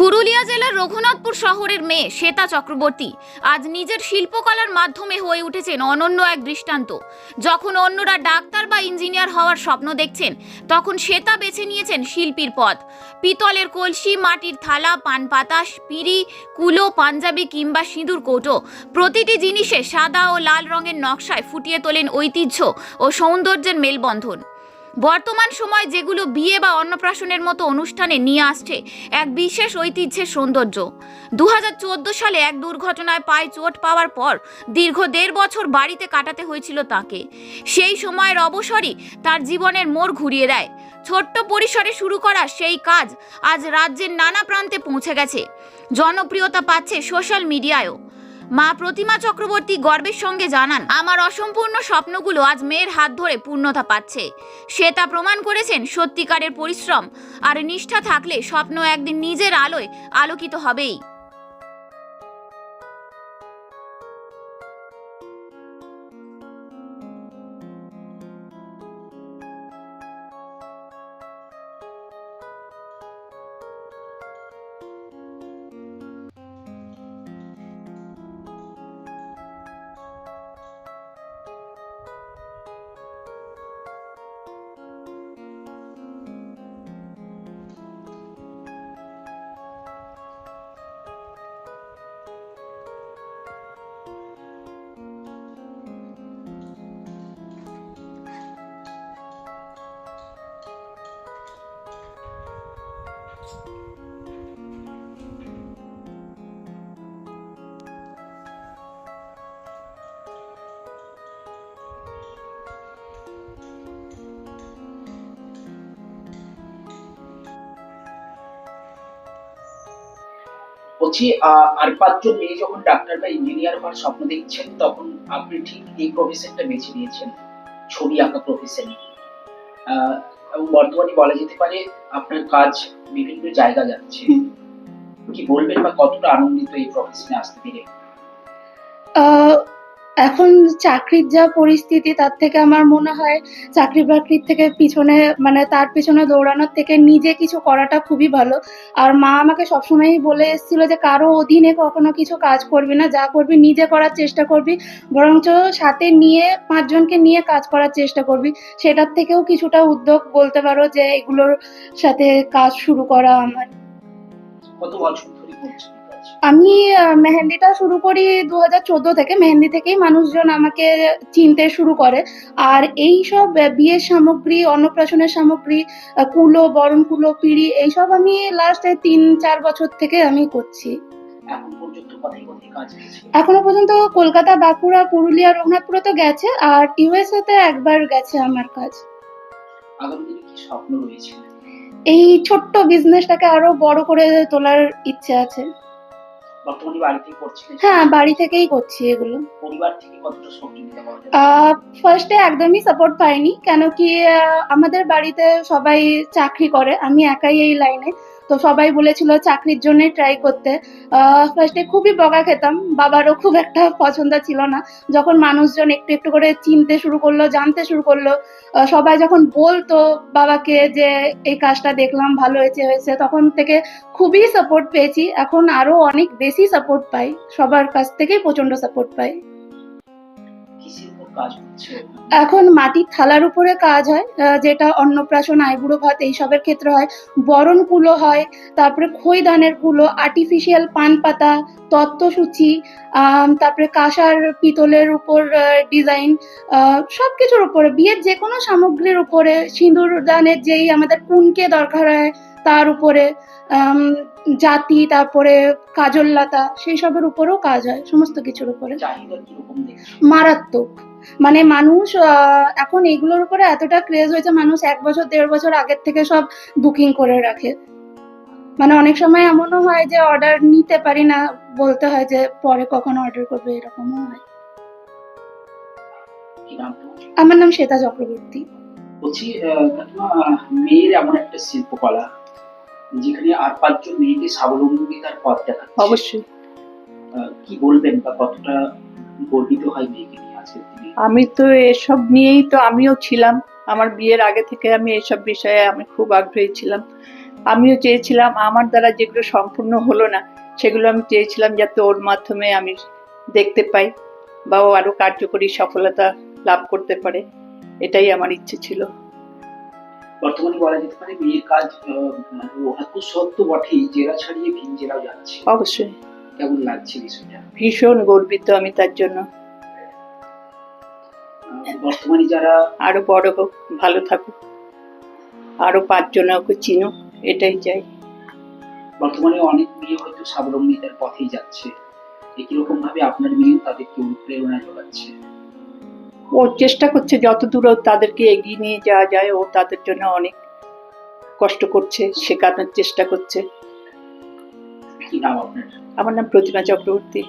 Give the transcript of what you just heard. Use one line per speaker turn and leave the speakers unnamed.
পুরুলিয়া জেলার রঘুনাথপুর শহরের মেয়ে শ্বেতা চক্রবর্তী আজ নিজের শিল্পকলার মাধ্যমে হয়ে উঠেছেন অনন্য এক দৃষ্টান্ত। যখন অন্যরা ডাক্তার বা ইঞ্জিনিয়ার হওয়ার স্বপ্ন দেখছেন, তখন শ্বেতা বেছে নিয়েছেন শিল্পীর পথ। পিতলের কলসি, মাটির থালা, পান পাতা পিড়ি, কুলো, পাঞ্জাবি কিংবা সিঁদুর কৌটো প্রতিটি জিনিসে সাদা ও লাল রঙের নকশায় ফুটিয়ে তোলেন ঐতিহ্য ও সৌন্দর্যের মেলবন্ধন। বর্তমান সময় যেগুলো বিয়ে বা অন্নপ্রাশনের মতো অনুষ্ঠানে নিয়ে আসছে, এক বিশেষ ঐতিহ্যের সৌন্দর্য। দু হাজার চোদ্দ সালে এক দুর্ঘটনায় পায়ে চোট পাওয়ার পর দীর্ঘ দেড় বছর বাড়িতে কাটাতে হয়েছিল তাকে। সেই সময়ের অবসরই তার জীবনের মোড় ঘুরিয়ে দেয়। ছোট্ট পরিসরে শুরু করা সেই কাজ আজ রাজ্যের নানা প্রান্তে পৌঁছে গেছে। জনপ্রিয়তা পাচ্ছে সোশ্যাল মিডিয়ায়ও। মা প্রতিমা চক্রবর্তী গর্বের সঙ্গে জানান, আমার অসম্পূর্ণ স্বপ্নগুলো আজ মেয়ের হাত ধরে পূর্ণতা পাচ্ছে। সে তা প্রমাণ করেছেন সত্যিকারের পরিশ্রম। আর নিষ্ঠা থাকলে স্বপ্ন একদিন নিজের আলোয় আলোকিত হবেই।
বলছি আর পাঁচজন মেয়ে যখন ডাক্তার বা ইঞ্জিনিয়ার হওয়ার স্বপ্ন দেখছেন, তখন আপনি ঠিক এই প্রফেশনটা বেছে নিয়েছেন, ছবি আঁকা প্রফেশন এবং বর্তমানে বলা যেতে পারে আপনার কাজ বিভিন্ন জায়গা যাচ্ছে। কি বলবেন বা কতটা আনন্দিত এই প্রফেশনে আসতে পেরে?
এখন চাকরির যা পরিস্থিতি, তার থেকে আমার মনে হয় চাকরি বাকরির থেকে পিছনে মানে তার পিছনে দৌড়ানোর থেকে নিজে কিছু করাটা খুবই ভালো। আর মা আমাকে সবসময়ই বলে এসেছিল যে, কারও অধীনে কখনো কিছু কাজ করবি না, যা করবি নিজে করার চেষ্টা করবি, বরঞ্চ সাথে নিয়ে পাঁচজনকে নিয়ে কাজ করার চেষ্টা করবি। সেটার থেকেও কিছুটা উদ্যোগ বলতে পারো যে, এগুলোর সাথে কাজ শুরু করা আমার।
কত বছর ধরে
আমি মেহেন্দিটা শুরু করি দু হাজার চোদ্দ থেকে। মেহেন্দি থেকেই মানুষজন আমাকে চিনতে শুরু করে। আর এই সব বিয়ের সামগ্রী অন্নপ্রাশনের সামগ্রী কুলো বরণ কুলো পিড়ি এইসব আমি লাস্ট তিন চার বছর থেকে আমি করছি।
এখন পর্যন্ত
কলকাতা বাঁকুড়া পুরুলিয়া রঘুনাথপুরে তো গেছে। আর ইউএসএ তে একবার গেছে আমার কাজ। এই ছোট্ট বিজনেসটাকে আরও বড় করে তোলার ইচ্ছে আছে।
বর্তমানে বাড়িতেই করছেন
হ্যাঁ বাড়ি থেকেই করছি এগুলো।
পরিবার থেকে কতটা সহযোগিতা
ফার্স্টে একদমই সাপোর্ট পাইনি কেন কি আমাদের বাড়িতে সবাই চাকরি করে আমি একাই এই লাইনে তো সবাই বলেছিল চাকরির জন্যই ট্রাই করতে। ফার্স্টে খুবই বকা খেতাম বাবারও খুব একটা পছন্দ ছিল না। যখন মানুষজন একটু একটু করে চিনতে শুরু করল জানতে শুরু করল সবাই যখন বলতো বাবাকে যে এই কাজটা দেখলাম, ভালো হয়েছে হয়েছে, তখন থেকে খুবই সাপোর্ট পেয়েছি। এখন আরও অনেক বেশি সাপোর্ট পাই। সবার কাছ থেকেই প্রচণ্ড সাপোর্ট পাই। এখন মাটির থালার উপরে কাজ হয় যেটা অন্নপ্রাশন, আইবুড়ো ভাত এইসবের ক্ষেত্রে হয়। বরণ কুলো হয়, তারপরে খই ধানের কুলো আর্টিফিশিয়াল পান পাতা, তত্ত্বসূচি তারপরে কাঁসার পিতলের উপর ডিজাইন সব কিছুর উপরে, বিয়ের যে কোনো সামগ্রীর উপরে, সিঁদুর দানের যেই আমাদের কুনকে দরকার হয় তার উপরে জাতি তারপরে কাজল লতা সেই সবের উপরেও কাজ হয় সমস্ত কিছুর উপরে। মারাত্মক। মানে মানুষ এখন এগুলোর উপরে এতটা ক্রেজ হয়েছে মানুষ এক বছর দেড় বছর আগের থেকে সব বুকিং করে রাখে। মানে অনেক সময় এমনও হয় যে অর্ডার নিতে পারি না বলতে হয় যে পরে কখন অর্ডার করবে এরকমও হয়? আমার নাম শ্বেতা চক্রবর্তী।
বলছি মেয়ের এমন একটা শিল্পকলা যেখানে আর পাঁচজন মেয়েকে স্বাবলম্বিতার পথ দেখাচ্ছে।
অবশ্যই।
কি বলবেন বা কতটা গর্বিত হয় মেয়েকে নিয়ে আজকের দিনে?
আমি তো এসব নিয়েই তো আমিও ছিলাম। আমার বিয়ের আগে থেকে আমি এসব বিষয়ে আমি খুব আগ্রহী ছিলাম। আমিও চেয়েছিলাম আমার দ্বারা যেগুলো সম্পূর্ণ হলো না সেগুলো আমি চেয়েছিলাম যাতে ওর মাধ্যমে আমি দেখতে পাই বা ও আরও কার্যকরী সফলতা লাভ করতে পারে। এটাই আমার ইচ্ছে ছিল।
বর্তমানে বলা যেতে পারে মেয়ের কাজ মানে সত্য বটেই জেলা ছাড়িয়ে ভিন জেলাও যাচ্ছে।
অবশ্যই।
কেমন লাগছে বিষয়টা?
ভীষণ গর্বিত আমি তার জন্য।
বর্তমানে যারা
আরও বড় হোক ভালো থাকুক। আরও পাঁচজনে ওকে চিনুক এটাই চাই।
বর্তমানে অনেক মেয়ে হয়তো স্বাবলম্বিতার পথেই যাচ্ছে। একই রকম ভাবে আপনার মেয়েও তাদেরকে অনুপ্রেরণা যোগাচ্ছে।
ও চেষ্টা করছে যত দূর তাদেরকে এগিয়ে নিয়ে যাওয়া যায় ও তাদের জন্য অনেক কষ্ট করছে শেখানোর চেষ্টা করছে। আমার নাম প্রতিমা চক্রবর্তী।